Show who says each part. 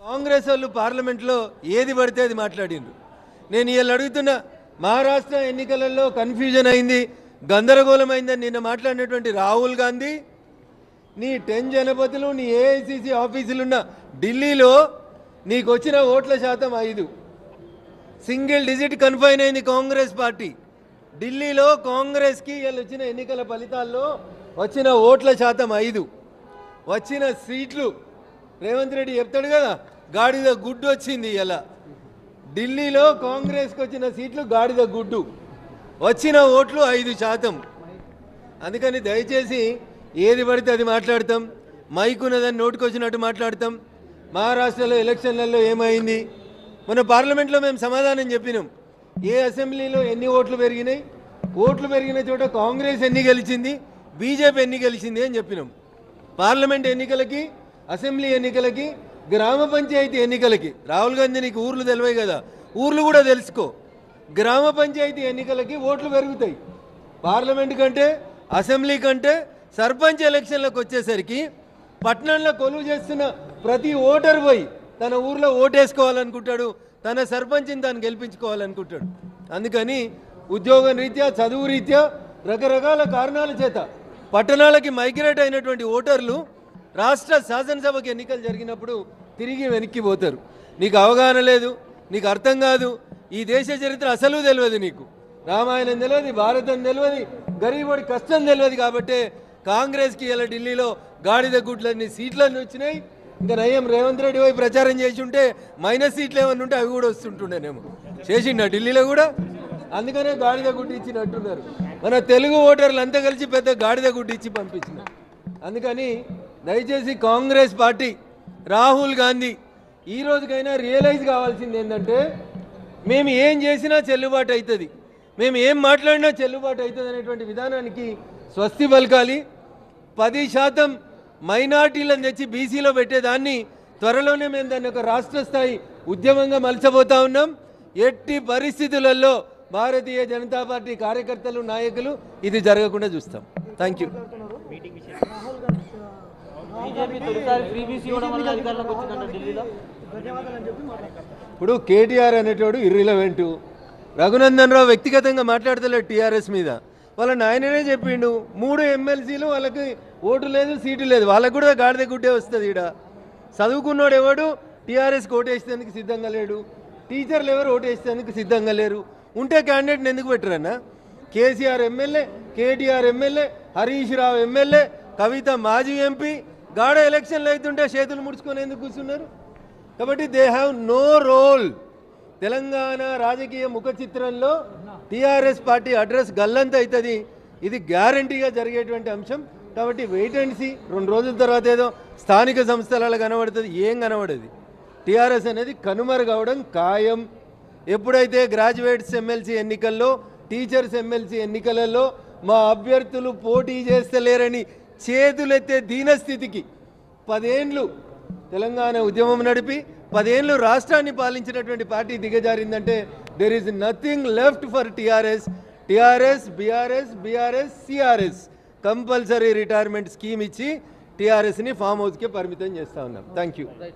Speaker 1: కాంగ్రెస్ వాళ్ళు పార్లమెంట్లో ఏది పడితే అది మాట్లాడిండ్రు. నేను వీళ్ళు అడుగుతున్న మహారాష్ట్ర ఎన్నికలలో కన్ఫ్యూజన్ అయింది గందరగోళం అయిందని నిన్న మాట్లాడినటువంటి రాహుల్ గాంధీ నీ టెన్ జనపదులు నీ ఏఐసిసి ఆఫీసులున్న ఢిల్లీలో నీకు వచ్చిన ఓట్ల శాతం ఐదు. సింగిల్ డిజిట్ కన్ఫైన్ అయింది కాంగ్రెస్ పార్టీ. ఢిల్లీలో కాంగ్రెస్కి వీళ్ళు వచ్చిన ఎన్నికల ఫలితాల్లో వచ్చిన ఓట్ల శాతం ఐదు. వచ్చిన సీట్లు రేవంత్ రెడ్డి చెప్తాడు కదా గాడిద గుడ్డు వచ్చింది ఇలా ఢిల్లీలో కాంగ్రెస్కి వచ్చిన సీట్లు గాడిద గుడ్డు. వచ్చిన ఓట్లు ఐదు శాతం. అందుకని దయచేసి ఏది పడితే అది మాట్లాడతాం. మైక్ ఉన్నదని నోటుకొచ్చినట్టు మాట్లాడతాం. మహారాష్ట్రలో ఎలక్షన్లలో ఏమైంది? మన పార్లమెంట్లో మేము సమాధానం చెప్పినాం. ఏ అసెంబ్లీలో ఎన్ని ఓట్లు పెరిగినాయి? ఓట్లు పెరిగిన చోట కాంగ్రెస్ ఎన్ని గెలిచింది? బీజేపీ ఎన్ని గెలిచింది అని చెప్పినాం. పార్లమెంట్ ఎన్నికలకి అసెంబ్లీ ఎన్నికలకి గ్రామ పంచాయతీ ఎన్నికలకి. రాహుల్ గాంధీ నీకు ఊర్లు తెలివాయి కదా. ఊర్లు కూడా తెలుసుకో. గ్రామ పంచాయతీ ఎన్నికలకి ఓట్లు పెరుగుతాయి. పార్లమెంట్ కంటే అసెంబ్లీ కంటే సర్పంచ్ ఎలక్షన్లకు వచ్చేసరికి పట్టణంలో కొలువు చేస్తున్న ప్రతి ఓటర్ పోయి తన ఊర్లో ఓటేసుకోవాలనుకుంటాడు. తన సర్పంచ్ని తాను గెలిపించుకోవాలనుకుంటాడు. అందుకని ఉద్యోగం రీత్యా చదువు రీత్యా రకరకాల కారణాల చేత పట్టణాలకి మైగ్రేట్ అయినటువంటి ఓటర్లు రాష్ట్ర శాసనసభకి ఎన్నికలు జరిగినప్పుడు తిరిగి వెనక్కి పోతారు. నీకు అవగాహన లేదు నీకు అర్థం కాదు ఈ దేశ చరిత్ర అసలు తెలియదు నీకు. రామాయణం తెలియదు భారతం తెలియదు గరీబుడి కష్టం తెలియదు కాబట్టి కాంగ్రెస్కి ఇలా ఢిల్లీలో గాడిద గుడ్లన్నీ సీట్లన్నీ వచ్చినాయి. ఇంకా నయం రేవంత్ రెడ్డి పోయి ప్రచారం చేసి ఉంటే మైనస్ సీట్లు ఏమన్నా ఉంటే అవి కూడా వస్తుంటుండేనేమో. చేసిండ ఢిల్లీలో కూడా? అందుకనే గాడిద గుడ్డి ఇచ్చినట్టున్నారు. మన తెలుగు ఓటర్లు అంతా కలిసి పెద్ద గాడిద గుడ్డు ఇచ్చి పంపించినారు. అందుకని దయచేసి కాంగ్రెస్ పార్టీ రాహుల్ గాంధీ ఈ రోజుకైనా రియలైజ్ కావాల్సింది ఏంటంటే మేము ఏం చేసినా చెల్లుబాటు అవుతుంది. మేము ఏం మాట్లాడినా చెల్లుబాటు అవుతుంది అనేటువంటి విధానానికి స్వస్తి పలకాలి. పది శాతం మైనార్టీలను తెచ్చి బీసీలో పెట్టేదాన్ని త్వరలోనే మేము దాన్ని ఒక రాష్ట్ర స్థాయి ఉద్యమంగా మలచబోతా ఉన్నాం. ఎట్టి పరిస్థితులలో భారతీయ జనతా పార్టీ కార్యకర్తలు నాయకులు ఇది జరగకుండా చూస్తాం. థ్యాంక్ యూ
Speaker 2: బీజేపీ తొలిసారి ఫ్రీ బీసీ ఇవ్వడం వల్ల అధికారంలోకి వచ్చిందంట ఢిల్లీలో.
Speaker 1: ఇప్పుడు కేటీఆర్ అనేటోడు ఇర్రిలవెంట్ రఘునందన్ రావు వ్యక్తిగతంగా మాట్లాడతలేడు టీఆర్ఎస్ మీద. వాళ్ళ నాయననే చెప్పిండు. మూడు ఎమ్మెల్సీలు వాళ్ళకి ఓటు లేదు సీటు లేదు. వాళ్ళకు కూడా గాడిద గుడ్డే వస్తుంది ఈడ. చదువుకున్నోడు ఎవడు? టీఆర్ఎస్ ఓటేసేందుకు సిద్ధంగా లేడు. టీచర్లు ఎవరు ఓటేసేందుకు సిద్ధంగా లేరు? ఉంటే క్యాండిడేట్ని ఎందుకు పెట్టరన్నా? KCR MLA KTR MLA Harish Rao MLA Kavitha మాజీ ఎంపీ గాఢ ఎలక్షన్లు అవుతుంటే చేతులు ముడుచుకొని ఎందుకు కూర్చున్నారు? కాబట్టి they have no role Telangana రాజకీయ ముఖ చిత్రంలో టీఆర్ఎస్ పార్టీ అడ్రస్ గల్లంత అవుతుంది. ఇది గ్యారంటీగా జరిగేటువంటి అంశం. కాబట్టి వెయిట్ అండ్ సీ రెండు రోజుల తర్వాత ఏదో స్థానిక సంస్థలలో కనబడుతుంది. ఏం కనబడదు. టీఆర్ఎస్ అనేది కనుమరుగవడం ఖాయం. ఎప్పుడైతే గ్రాడ్యుయేట్స్ ఎమ్మెల్సీ ఎన్నికల్లో టీచర్స్ ఎమ్మెల్సీ ఎన్నికలలో మా అభ్యర్థులు పోటీ చేస్తలేరని చేతులెత్తే దీనస్థితికి పదేండ్లు తెలంగాణ ఉద్యమం నడిపి పదేళ్ళు రాష్ట్రాన్ని పాలించినటువంటి party దిగజారిందంటే there is nothing left for TRS TRS BRS BRS CRS compulsory retirement scheme ఇచ్చి టీఆర్ఎస్ని ఫామ్ హౌస్కే పరిమితం చేస్తా ఉన్నాం. Thank you